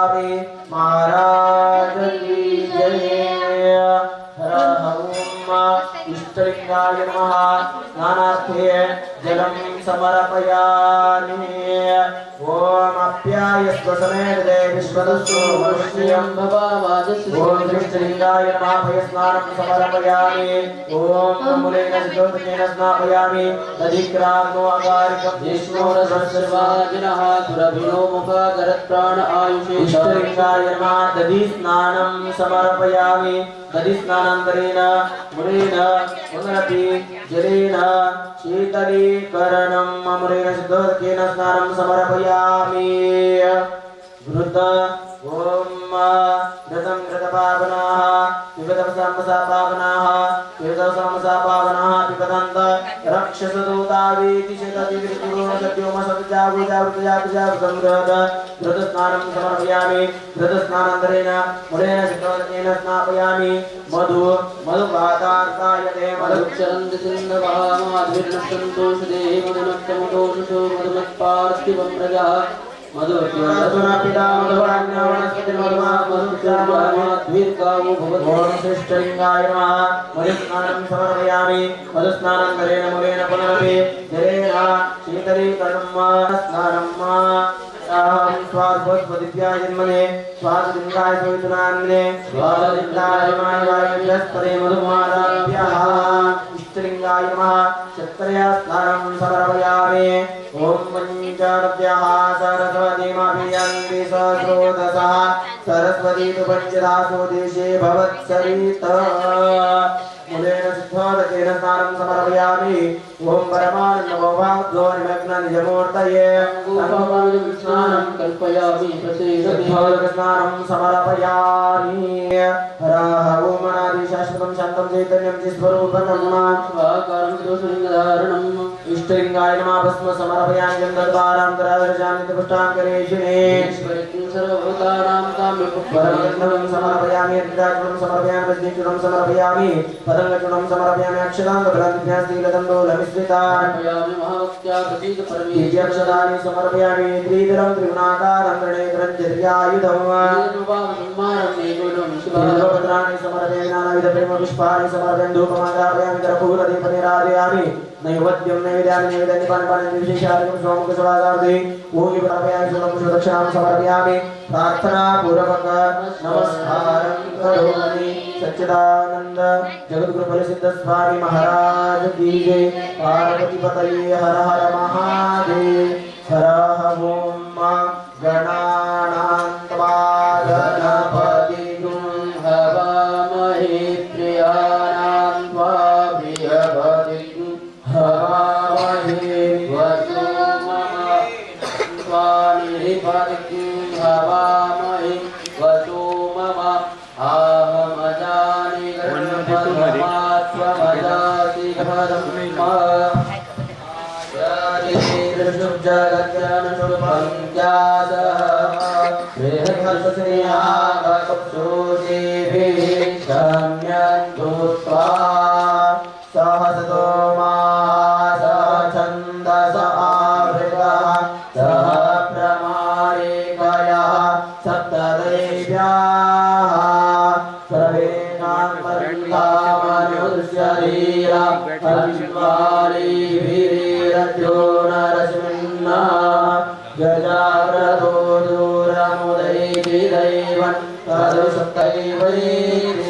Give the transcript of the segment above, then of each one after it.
स्वामी महाराज की जय। इष्टलिंगाय नमः। स्नानार्थे समर्पयामि। यस्वसमे विदे विश्वदस्तु मनुष्यं भवामाजस्य ॐ दृष्टलिङ्गाय नमाभय स्नानं समर्पयामि ॐ मूलेन सिद्धोदकेन स्नापयामि दधिक्रामो अकारिकं विष्णो रसर्वाजिनः सुरभिनो मुखाकरत्राण आयुषे दृष्टलिङ्गाय नमः दधि स्नानं समर्पयामि। दधिस्नानान्तरेण मुनेन पुनरपि जलेन शीतलीकरणम् अमरेण सिद्धोदकेन स्नानं समर्पयामि घृत ॐ घृतं घृतपावनाः पिबतवसामसा पावनाः पिबतवसामसा पावनाः पिबदन्त रक्षसदूतावीति शततिविरुद्धो सत्योमसत्जागुजावृतजागुजावृतं घृत घृतस्नानं समर्पयामि। घृतस्नानान्तरेण मुलेन सिद्धोदकेन स्नापयामि। मधु मधुपातार्कायते मधु। मधुक्षरन्ति सिन्धवामाद्भिर्नष्टन्तोषधे मधुनक्तमदोषो मधुमत्पार्थिवं प्रजः। मधुपिता मधुवान्यो वनस्पति मधुमा मधुक्षामाद्भिर्गावो भवति ओम श्रेष्ठलिंगाय नमः मधुस्नानं समर्पयामि मधुस्नानान्तरेण मूलेन पुनरपि जलेन शीतलीकरणं स्नानं अहं स्वाद्भुतदिव्याय जन्मने स्वादलिङ्गाय सवितुनान्ने स्वादलिङ्गाय मायवायुभ्यस्तरे मधुमादाभ्यः इष्टलिङ्गाय नमः क्षत्रया स्नानं समर्पयामि ॐ पञ्चाभ्यः सरस्वतीमभियन्ति सस्रोतसः सरस्वती तु पञ्चदासो देशे भवत्सरित मुलेन सिद्धोदकेन स्नानं समर्पयामि ఓం పరమానవోర్తయే స్నానం కల్పయామి స్నానం సమర్పయామి. శాశ్వతం శాంతం చైతన్యం స్వరూపణం ఇష్టలింగాయ నమాభస్మ సమర్పయాం దద్వారాంతరాదర్శామి పుష్టాంకరేషిణే సర్వభూతానాం పరమగంధం సమర్పయామి అర్ధాచూడం సమర్పయామి రజనీచూడం సమర్పయామి పదంగచూడం సమర్పయామి అక్షరాంత భ్రాంతిజ్ఞాస్తి లదండోలమి अद्राचूर्णं समर्पयामि रजनीचूर्णं समर्पयामि पतङ्गचूर्णं समर्पयामि अक्षतान्तफलमिस्मितान् समर्पयामि महाभक्त्या प्रसीद परमेश्वर दिव्यक्षतानि समर्पयामि त्रिधरं त्रिगुणाकारं त्रिनेत्रं चर्यायुधम् बिल्वपत्राणि समर्पयामि नानाविधप्रेमपुष्पाणि समर्पयामि धूपमादापयामि कर्पूरदीपनिराजयामि नैवद्यं नैवेद्यामि नैवेद्यानि पानपानानि विशेषादिकं स्वामुख सदादार्दे ओहि प्रापयामि सुरं सुदक्षिणां समर्पयामि प्रार्थना पूर्वक नमस्कारं करोमि सच्चिदानन्द जगद्गुरुपरिसिद्ध स्वामी महाराज की जय पार्वती पतये हर हर महादेव हर ओम गणा ीर्षुर्जगज्ञानसुपञ्चादः बृहस्पत्यागपक्षोजे तदुसप्तैवैः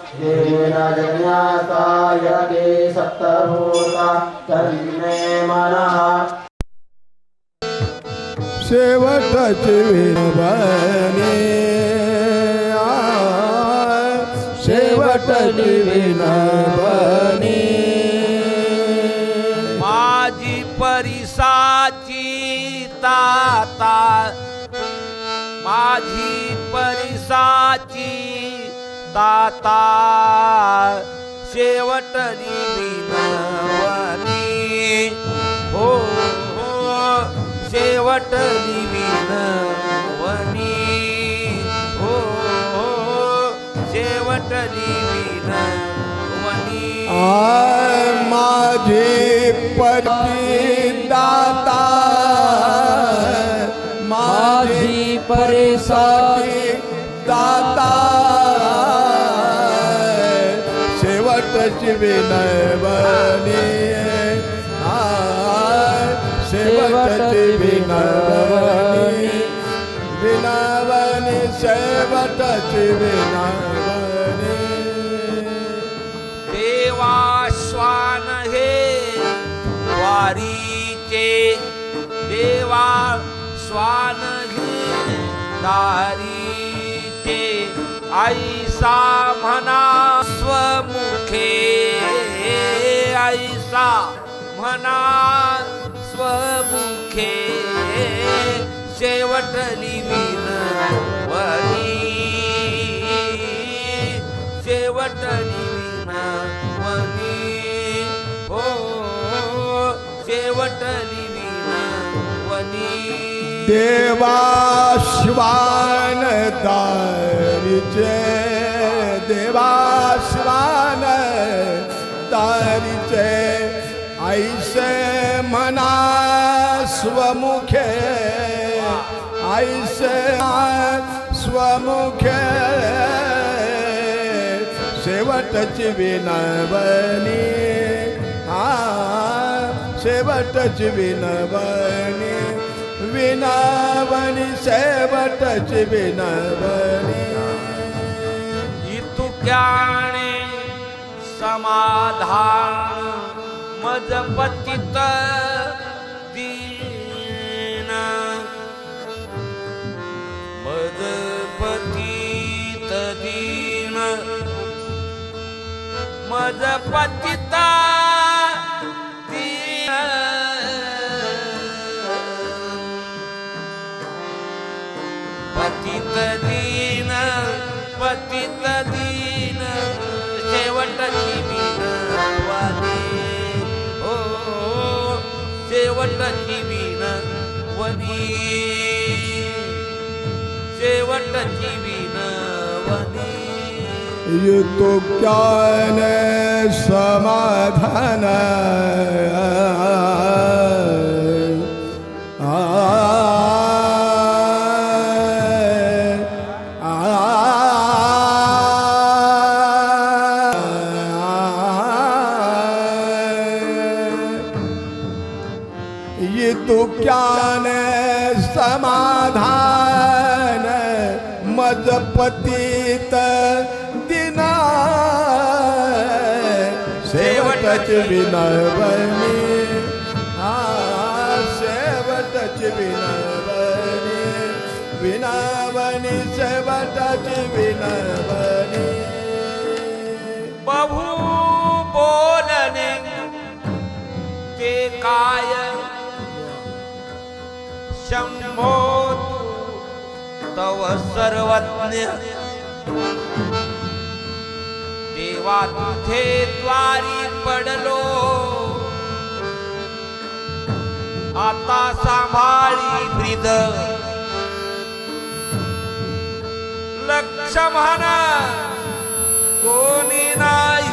येन जन्यासाय ते सप्तभूता तन्मे मनः। शेवटची विनवणी शेवटची विनवणी माझी परिसाची ताता माझी परिसाची ताता शेवटली विनवणी हो हो शेवटली विनवणी हो हो शेवटली विनवणी माझी पती दाता माझी परेशानी विनय बनिए सेवत विनवनी विनवनी सेवत विनवनी देवास्वान हे, वारीचे देवा स्वान हे दारीचे, ऐसा म्हणा स्वमू स्वमुखे ऐसा म्हणा स्वमुखे। शेवटली विनवणी शेवटली विनवणी हो शेवटली विनवणी देवाश्वान दारीचे मना स्वमुखे ऐसे स्वमुखे। शेवटची विनवणी हा शेवटची विनवणी विनवणी शेवटची विनवणी इतुक्याने समाधान मदपतित मद पतिता दीना। पतित पति पतित पति शेवटची विनवणी शेवटची विनवणी येतो ज्ञान समाधान। ये तो क्या समाधान मद पतित दिना सेवटच विनवनी हाँ सेवटच विनवनी विनवनी सेवटच बनी बहु बोलने के काय शंभो तव सर्वज्ञ। देवा तुझे द्वारी पडलो। आता सांभाळी ब्रिद। लक्ष म्हणा कोणी नाही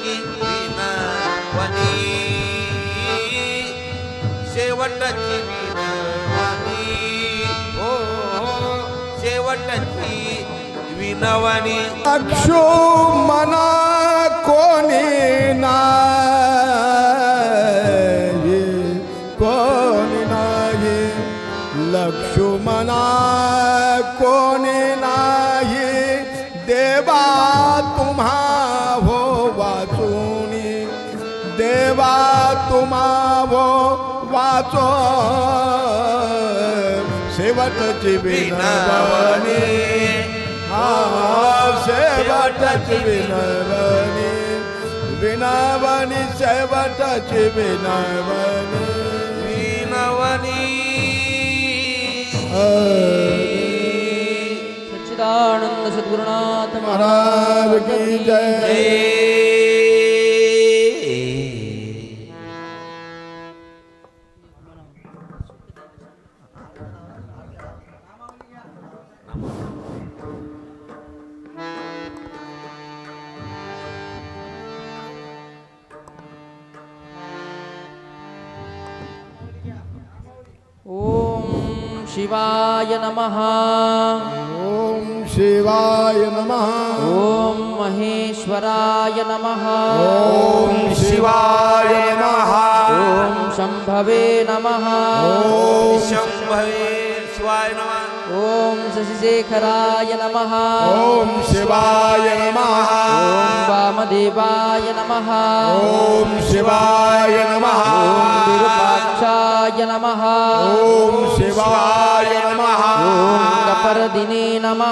शेवटची विनवणी शेवटची विनवणी हो शेवटची विनवणी अक्षो मना कोणी ना। तुम्हा हो वाचो शेवटची विनवणी हा शेवटची विनवणी विनवणी शेवटची विनवणी विनवणी सच्चिदानंद सद्गुरुनाथ महाराज की जय। शिवाय नमः। ॐ शिवाय नमः। ॐ महेश्वराय नमः। ॐ शिवाय नमः। ॐ शम्भवे नमः। ॐ शम्भवे ఓం శశిశేఖరాయ నమ ఓం శివాయ నమ ఓం వామదేవాయ నమ ఓం శివాయ నమ ఓం విరూపాక్షాయ నమ ఓం శివాయ నమ ఓం కపరదినే నమ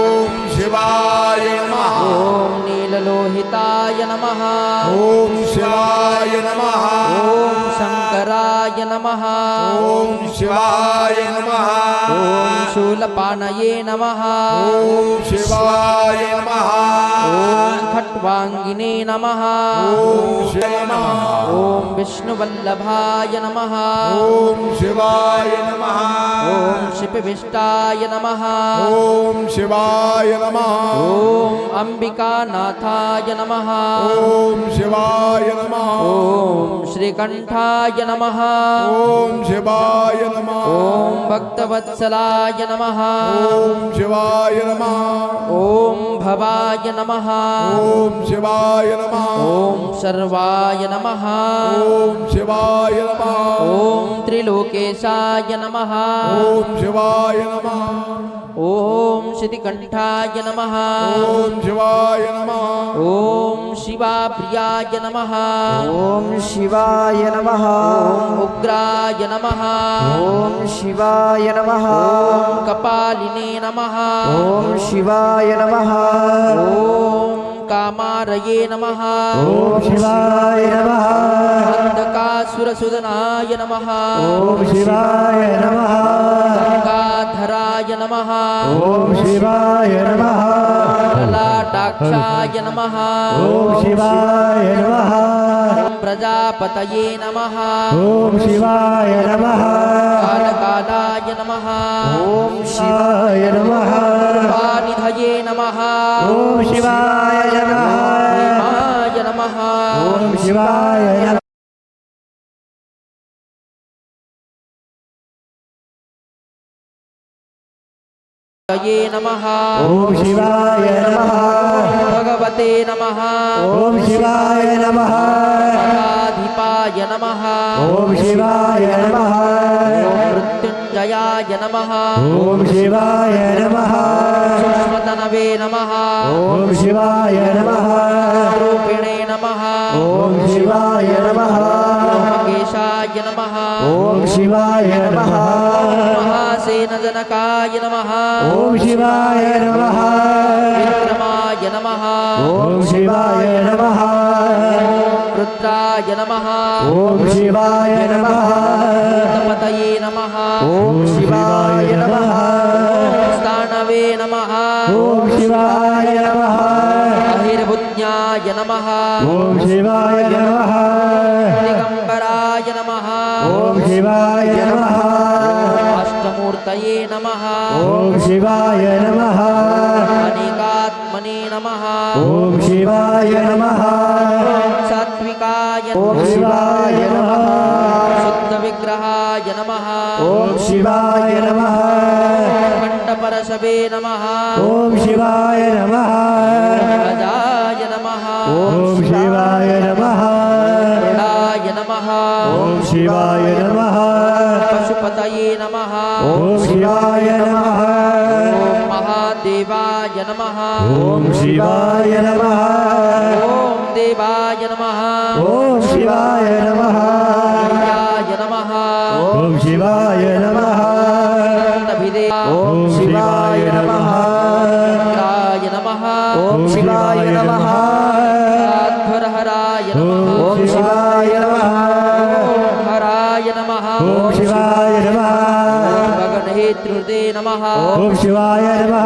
ఓం శివాయ నమ ఓం నీలలోహితాయ నమ ఓం శివాయ నమ ఓం శంకరాయ నమ ఓం శివాయ నమ ఓం शूलपाणये नमः ॐ शिवाय नमः ॐ खट्वाङ्गिने नमः ॐ विष्णुवल्लभाय नमः ॐ शिवाय नमः ॐ शिपिविष्टाय नमः ॐ शिवाय नमः ॐ अम्बिकानाथाय नमः ॐ शिवाय नमः ॐ श्रीकण्ठाय नमः ॐ शिवाय नमः ॐ भक्तवत्सलाय नमः। ओम शिवाय नमः। ओम भवाय नमः। ओम शिवाय नमः। ओम सर्वाय नमः। ओम शिवाय नमः। ओम त्रिलोकेशाय नमः। ओम शिवाय नमः। ఓం శ్రీకంఠాయ నమ. ఓం శివాయ నమ. ఓం శివాప్రియాయ నమ. ఓం శివాయ నమ. ఓం ఉగ్రాయ నమ. ఓం శివాయ నమ. ఓం కపాలినే నమ. ఓం శివాయ నమ. ఓం कामारये नमः ॐ शिवाय नमः अन्धकासुरसुदनाय नमः ॐ शिवाय नमः गङ्गाधराय नमः ॐ शिवाय नमः ललाटाक्षाय नमः ॐ शिवाय नमः प्रजापतये नमः ॐ शिवाय नमः कालकालाय नमः ॐ शिवाय नमः पानिधये नमः ॐ शिवाय नमः भीमाय नमः ॐ शिवाय नमः ये नमः ॐ शिवाय नमः भगवते नमः ॐ शिवाय नमः మృత్యుంజయాయ నమ. ఓం శివాయ నమ. మృత్యుంజయాయ నమ ఓం శివాయ నమ. సుష్మతనవే నమ. ఓం శివాయ నమ. రూపిణే నమ. ఓం శివాయ నమ. కేశాయ నమ. ఓం శివాయ నమ. మహాసేనజనకాయ నమ. ఓం శివాయ నమ. విక్రమాయ నమ. ఓం శివాయ నమ. रुद्राय नमः ॐ शिवाय नमः पतये नमः ॐ शिवाय नमः स्थाणवे नमः ॐ शिवाय नमः अहिर्बुद्ध्याय नमः ॐ शिवाय नमः दिगम्बराय नमः ॐ शिवाय नमः अष्टमूर्तये नमः ॐ शिवाय नमः अनेकात्मने नमः ॐ शिवाय नमः నమః సాత్వికాయ ఓం నమః. శివాయ నమః. శుద్ధ విగ్రహాయ నమః. ఓం శివాయ నమః. కంఠపరశవే నమః. ఓం శివాయ నమః. గజాయ నమః. ఓం శివాయ నమః. గరుడాయ నమః. ఓం శివాయ నమః. పశుపతయే నమః. ఓం శివాయ నమః. ఓం మహాదేవాయ నమః. ఓం శివాయ నమః ఓం దేవాయ నమః ఓం శివాయ నమః సూర్యాయ నమః ఓం శివాయ నమః నభిదే ఓం శివాయ నమః ఇంద్రాయ నమః ఓం శివాయ నమః ధ్వరహరాయ ఓం నమః శివాయ నమః ఓం హరాయ నమః ఓం శివాయ నమః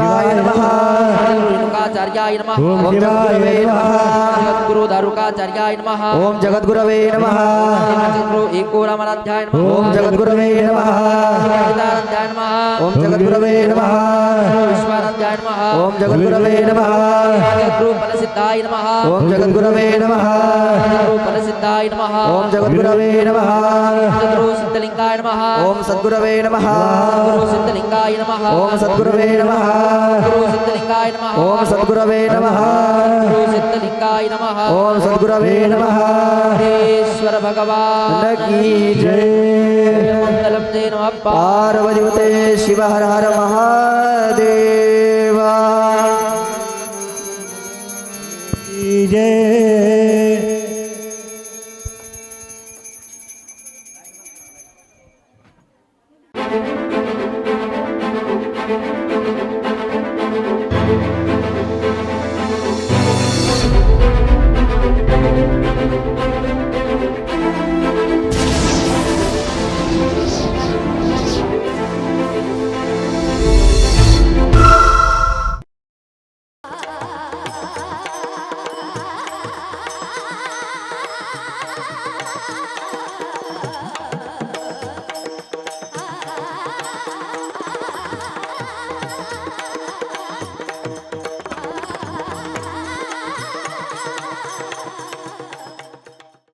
రేణుకాచార్యాయ నమః ఓం శివాయ జగద్గురు దారుకాచార్యాయ నమః ఓం జగద్గురవే నమః జగద్గురు ఏకోరామనాధ్యాయ నమః ఓం జగద్గురవే నమః సచ్చిదానందాయ నమః ఓం జగద్గురవే నమః విశ్వానందాయ నమః ఓం జగద్గురవే నమః జగద్గురు ఫలసిద్ధాయ నమః ఓం జగద్గురవే నమః జగద్గురు ఫలసిద్ధాయ నమః ఓం జగద్గురవే నమః జగద్గురు సిద్ధలింగాయ నమః ఓం సద్గురవే నమః సిద్ధలింగాయ నమః ఓం సద్గురవే నమః సిద్ధలింగాయ నమః ఓం సద్గురవే सद्गुरवे नमः। सिद्धलिकाय नमः। ओम सद्गुरवे नमः। ईश्वर भगवान। की जय। मंगलपते नमः। पार्वतीपते शिव हर हर महादेवा। जय।